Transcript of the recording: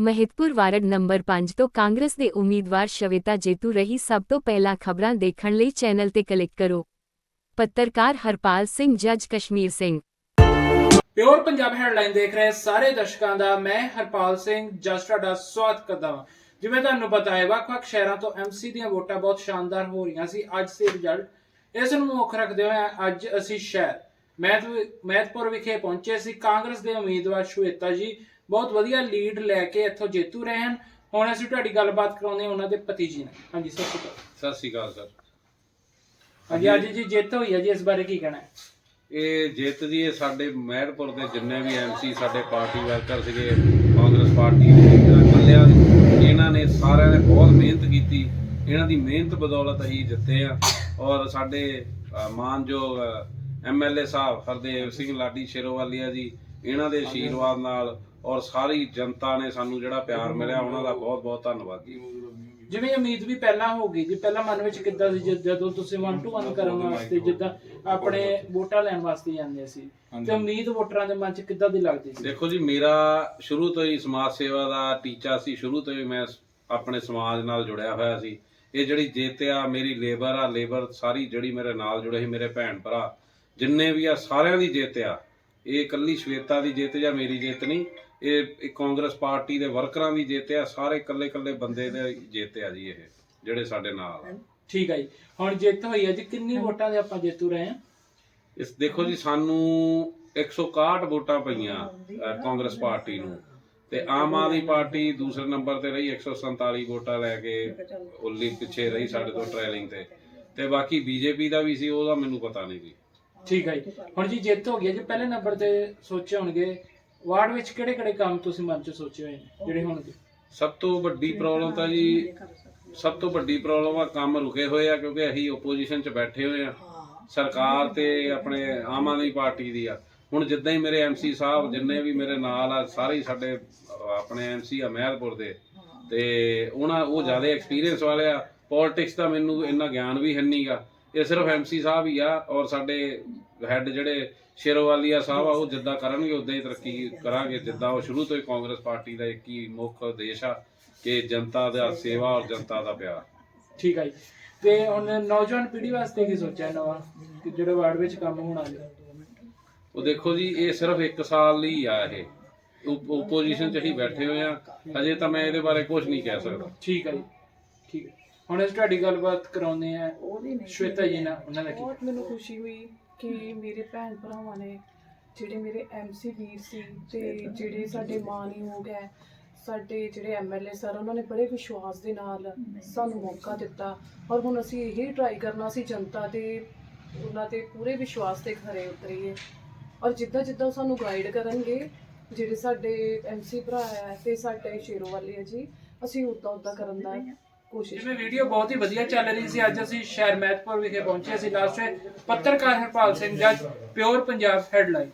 Mehatpur ward number 5 ਤੋਂ ਕਾਂਗਰਸ ਦੇ ਉਮੀਦਵਾਰ ਸ਼ਵੇਤਾ ਜੇਤੂ ਰਹੀ ਸਭ ਤੋਂ ਪਹਿਲਾਂ ਖਬਰਾਂ ਦੇਖਣ ਲਈ ਚੈਨਲ ਤੇ ਕਲਿੱਕ ਕਰੋ। ਪੱਤਰਕਾਰ ਹਰਪਾਲ ਸਿੰਘ, ਜੱਜ ਕਸ਼ਮੀਰ ਸਿੰਘ। ਪਿਓਰ ਪੰਜਾਬ ਹੈਡਲਾਈਨ ਦੇਖ ਰਹੇ ਸਾਰੇ ਦਰਸ਼ਕਾਂ ਦਾ ਮੈਂ ਹਰਪਾਲ ਸਿੰਘ ਜਸ ਤੁਹਾਡਾ ਸਵਾਗਤ ਕਰਦਾ ਹਾਂ ਜਿਵੇਂ ਤੁਹਾਨੂੰ ਪਤਾ ਹੈ, ਵੱਖ-ਵੱਖ ਸ਼ਹਿਰਾਂ ਤੋਂ ਐਮਸੀ ਦੀਆਂ ਵੋਟਾਂ ਬਹੁਤ ਸ਼ਾਨਦਾਰ ਹੋ ਰਹੀਆਂ ਸੀ। ਅੱਜ ਸੇ ਰਿਜ਼ਲਟ ਇਸ ਨੂੰ ਮੁੱਖ ਰੱਖਦੇ ਹੋਏ ਅੱਜ ਅਸੀਂ ਸ਼ਹਿਰ ਮਹਿਤਪੁਰ ਵਿਖੇ ਪਹੁੰਚੇ ਸੀ। ਕਾਂਗਰਸ ਦੇ ਉਮੀਦਵਾਰ ਸ਼ਵੇਤਾ ਜੀ ਬਹੁਤ ਵਧੀਆ ਲੀਡ ਲੈ ਕੇ ਇੱਥੋਂ ਜੇਤੂ ਰਹੇ ਹਨ। ਹੁਣ ਅਸੀਂ ਤੁਹਾਡੀ ਗੱਲਬਾਤ ਕਰਾਉਂਦੇ ਹਾਂ ਉਹਨਾਂ ਦੇ ਪਤੀ ਜੀ ਨਾਲ। ਹਾਂਜੀ ਸਤਿ ਸ਼੍ਰੀ ਅਕਾਲ। ਸਤਿ ਸ਼੍ਰੀ ਅਕਾਲ ਸਰ। ਹਾਂਜੀ ਅੱਜ ਜੀ ਜਿੱਤ ਹੋਈ ਹੈ ਜੀ ਇਸ ਬਾਰੇ ਕੀ ਕਹਿਣਾ ਹੈ? ਇਹ ਜਿੱਤ ਦੀ ਇਹ ਸਾਡੇ ਮਹਿਰਪੁਰ ਦੇ ਜਿੰਨੇ ਵੀ ਐਮਸੀ ਸਾਡੇ ਪਾਰਟੀ ਵਰਕਰ ਸੀਗੇ ਕਾਂਗਰਸ ਪਾਰਟੀ ਦੇ ਇਕੱਲਿਆਂ ਇਹਨਾਂ ਨੇ ਸਾਰਿਆਂ ਨੇ ਬਹੁਤ ਮਿਹਨਤ ਕੀਤੀ। ਇਹਨਾਂ ਦੀ ਮਿਹਨਤ ਬਦੌਲਤ ਅਸੀਂ ਜਿੱਤੇ ਆ। ਔਰ ਸਾਡੇ ਮਾਨਯੋਗ ਐਮਐਲਏ ਸਾਹਿਬ ਹਰਦੇਵ ਸਿੰਘ ਲਾਡੀ ਸ਼ੇਰੋਵਾਲੀਆ ਜੀ ਇਹਨਾਂ ਦੇ ਆਸ਼ੀਰਵਾਦ ਨਾਲ ਔਰ ਸਾਰੀ ਜਨਤਾ ਨੇ ਸਾਨੂੰ ਜਿਹੜਾ ਪਿਆਰ ਮਿਲਿਆ ਉਹਨਾਂ ਦਾ ਬਹੁਤ ਬਹੁਤ ਧੰਨਵਾਦ ਜੀ। ਜਿਵੇਂ ਉਮੀਦ ਵੀ ਪਹਿਲਾਂ ਹੋ ਗਈ ਜੀ ਪਹਿਲਾਂ ਮਨ ਵਿੱਚ ਕਿੱਦਾਂ ਸੀ ਜਦ- ਜਦੋਂ ਤੁਸੀਂ 1 ਟੂ 1 ਕਰਨ ਵਾਸਤੇ ਜਿੱਦਾਂ ਆਪਣੇ ਵੋਟਾਂ ਲੈਣ ਵਾਸਤੇ ਜਾਂਦੇ ਸੀ ਤੇ ਉਮੀਦ ਵੋਟਰਾਂ ਦੇ ਮਨ 'ਚ ਕਿੱਦਾਂ ਦੀ ਲੱਗਦੀ ਸੀ? ਦੇਖੋ ਜੀ ਮੇਰਾ ਸ਼ੁਰੂ ਤੋਂ ਹੀ ਸਮਾਜ ਸੇਵਾ ਦਾ ਟੀਚਾ ਸੀ ਸ਼ੁਰੂ ਤੋਂ ਹੀ ਮੈਂ ਸ- ਆਪਣੇ ਸਮਾਜ ਨਾਲ ਜੁੜਿਆ ਹੋਇਆ ਸੀ। ਇਹ ਜਿਹੜੀ ਜਿੱਤ ਆ ਮੇਰੀ ਲੇਬਰ ਆ ਲੇਬਰ ਸਾਰੀ ਜਿਹੜੀ ਮੇਰੇ ਨਾਲ ਜੁੜੇ ਸੀ ਮੇਰੇ ਭੈਣ ਭਰਾ ਜਿੰਨੇ ਵੀ ਆ ਸਾਰਿਆਂ ਦੀ ਜਿੱਤ ਆ। ਇਹ ਇਕੱਲੀ ਸ਼ਵੇਤਾ ਦੀ ਜਿੱਤ ਜਾਂ ਮੇਰੀ ਜਿੱਤ ਨਹੀਂ ਇਹ ਇਹ ਕਾਂਗਰਸ ਪਾਰਟੀ ਦੇ ਵਰਕਰਾਂ ਦੀ ਜਿੱਤ ਆ ਸਾਰੇ ਇਕੱਲੇ ਇਕੱਲੇ ਬੰਦੇ ਦੇ ਜਿੱਤ ਆ ਜੀ ਇਹ ਜਿਹੜੇ ਸਾਡੇ ਨਾਲ ਆ। ਠੀਕ ਹੈ ਜੀ। ਹੁਣ ਜਿੱਤ ਹੋਈ ਹੈ ਜੀ ਕਿੰਨੀ ਵੋਟਾਂ ਦੇ ਆਪਾਂ ਜੇਤੂ ਰਹੇ ਹਾਂ ਇਸ ਦੇਖੋ ਜੀ ਸਾਨੂੰ 161 ਵੋਟਾਂ ਪਈਆਂ ਅ, ਕਾਂਗਰਸ ਪਾਰਟੀ ਨੂੰ। ਤੇ ਆਮ ਆਦਮੀ ਪਾਰਟੀ ਦੂਸਰੇ ਨੰਬਰ ਤੇ ਰਹੀ 147 ਵੋਟਾਂ ਲੈ ਕੇ ਉੱਲੀ ਪਿੱਛੇ ਰਹੀ ਸਾਡੇ ਤੋਂ ਟ੍ਰੈਲਿੰਗ ਤੇ। ਤੇ ਬਾਕੀ ਬੀਜੇਪੀ ਦਾ ਵੀ ਸੀ ਉਹਦਾ ਮੈਨੂੰ ਪਤਾ ਨਹੀਂ ਜੀ। ਠੀਕ ਹੈ ਜੀ। ਹੁਣ ਜੀ ਜਿੱਤ ਹੋ ਗਈ ਹੈ ਜੀ ਪਹਿਲੇ ਨੰਬਰ ਤੇ ਸੋਚੇ ਹੋਣਗੇ ਵਾਰਡ ਵਿੱਚ ਕਿਹੜੇ ਕਿਹੜੇ ਕੰਮ ਤੁਸੀਂ ਮਨ 'ਚ ਸੋਚੇ ਹੋਏ ਨੇ? ਜਿਹੜੇ ਹੋਣਗੇ ਸਭ ਤੋਂ ਵੱਡੀ ਪ੍ਰੋਬਲਮ ਤਾਂ ਜੀ, ਸਭ ਤੋਂ ਵੱਡੀ ਪ੍ਰੋਬਲਮ ਆ ਕੰਮ ਰੁਕੇ ਹੋਏ ਆ, ਕਿਉਂਕਿ ਅਸੀਂ ਓਪੋਜੀਸ਼ਨ 'ਚ ਬੈਠੇ ਹੋਏ ਆ। ਸਰਕਾਰ ਤੇ ਆਪਣੇ ਆਮ ਆਦਮੀ ਪਾਰਟੀ ਦੀ ਆ। ਹੁਣ ਜਿੱਦਾਂ ਹੀ ਮੇਰੇ ਐਮਸੀ ਸਾਹਿਬ ਜਿੰਨੇ ਵੀ ਮੇਰੇ ਨਾਲ ਆ, ਸਾਰੇ ਹੀ ਸਾਡੇ ਆਪਣੇ ਐਮਸੀ ਆ ਮਹਿਲਪੁਰ ਦੇ। ਤੇ ਉਹਨਾਂ, ਉਹ ਜ਼ਿਆਦਾ ਐਕਸਪੀਰੀਅੰਸ ਵਾਲੇ ਆ। ਪੋਲਿਟਿਕਸ ਦਾ ਮੈਨੂੰ ਇੰਨਾ ਗਿਆਨ ਵੀ ਹੈ ਨਹੀਂਗਾ ਇਹ ਸਿਰਫ ਐਮਸੀ ਸਾਹਿਬ ਹੀ ਆ ਔਰ ਸਾਡੇ ਹੈੱਡ ਜਿਹੜੇ ਸ਼ੇਰੋਵਾਲੀਆ ਸਾਹਿਬ ਆ ਉਹ ਜਿੱਦਾਂ ਕਰਨਗੇ ਉਦਾਂ ਹੀ ਤਰੱਕੀ ਕਰਾਂਗੇ। ਜਿੱਦਾਂ ਉਹ ਸ਼ੁਰੂ ਤੋਂ ਹੀ ਕਾਂਗਰਸ ਪਾਰਟੀ ਦਾ ਇੱਕ ਹੀ ਮੁੱਖ ਉਦੇਸ਼ ਆ ਕਿ ਜਨਤਾ ਦਾ ਸੇਵਾ ਔਰ ਜਨਤਾ ਦਾ ਪਿਆਰ। ਠੀਕ ਹੈ ਜੀ। ਤੇ ਹੁਣ ਨੌਜਵਾਨ ਪੀੜ੍ਹੀ ਵਾਸਤੇ ਕੀ ਸੋਚਿਆ ਨਵਾਂ? ਕਿ ਜਿਹੜੇ ਵਾਰਡ ਵਿੱਚ ਕੰਮ ਹੋਣਾ ਜੀ ਉਹ ਦੇਖੋ ਜੀ ਇਹ ਸਿਰਫ 1 ਸਾਲ ਲਈ ਆ ਇਹ। ਓਪੋਜੀਸ਼ਨ 'ਚ ਹੀ ਬੈਠੇ ਹੋਏ ਆ। ਹਜੇ ਤਾਂ ਮੈਂ ਇਹਦੇ ਬਾਰੇ ਕੁਝ ਨਹੀਂ ਕਹਿ ਸਕਦਾ। ਠੀਕ ਹੈ ਜੀ। ਠੀਕ ਹੈ ਹੁਣ ਅਸੀਂ ਤੁਹਾਡੀ ਗੱਲਬਾਤ ਕਰਾਉਂਦੇ ਆ ਸ਼ਵੇਤਾ ਜੀ ਨਾਲ ਉਹਨਾਂ ਦਾ ਕੀ ਬਹੁਤ ਮੈਨੂੰ ਖੁਸ਼ੀ ਹੋਈ ਕਿ ਮੇਰੇ ਭੈਣ ਭਰਾਵਾਂ ਨੇ ਜਿਹੜੇ ਮੇਰੇ ਐਮਸੀ ਵੀਰ ਸੀ ਤੇ ਜਿਹੜੇ ਸਾਡੇ ਮਾਨਯੋਗ ਹੈ ਸਾਡੇ ਜਿਹੜੇ ਐਮਐਲਏ ਸਰ ਉਹਨਾਂ ਨੇ ਬੜੇ ਵਿਸ਼ਵਾਸ ਦੇ ਨਾਲ ਸਾਨੂੰ ਮੌਕਾ ਦਿੱਤਾ ਔਰ ਹੁਣ ਅਸੀਂ ਇਹੀ ਟਰਾਈ ਕਰਨਾ ਸੀ ਜਨਤਾ ਤੇ ਉਹਨਾਂ ਤੇ ਪੂਰੇ ਵਿਸ਼ਵਾਸ ਤੇ ਖਰੇ ਉਤਰੀਏ। ਔਰ ਜਿੱਦਾਂ ਜਿੱਦਾਂ ਉਹ ਸਾਨੂੰ ਗਾਈਡ ਕਰਨਗੇ ਜਿਹੜੇ ਸਾਡੇ ਐਮਸੀ ਭਰਾ ਹੈ ਤੇ ਸਾਡੇ ਸ਼ੇਰੋ ਵਾਲੇ ਹੈ ਜੀ ਅਸੀਂ ਉਦਾਂ ਉਦਾਂ ਕਰਨ ਦਾ ਕੋਸ਼ਿਸ਼ ਜਿਵੇਂ ਵੀਡੀਓ ਬਹੁਤ ਹੀ ਵਧੀਆ ਚੱਲ ਰਹੀ ਸੀ, ਅੱਜ ਅਸੀਂ ਸ਼ਹਿਰ ਮਹਿਤਪੁਰ ਵਿਖੇ ਪਹੁੰਚੇ ਸੀ ਲਾਸਟ ਪੱਤਰਕਾਰ ਹਰਪਾਲ ਸਿੰਘ ਜੱਜ ਪਿਓਰ ਪੰਜਾਬ ਹੈਡਲਾਈਨ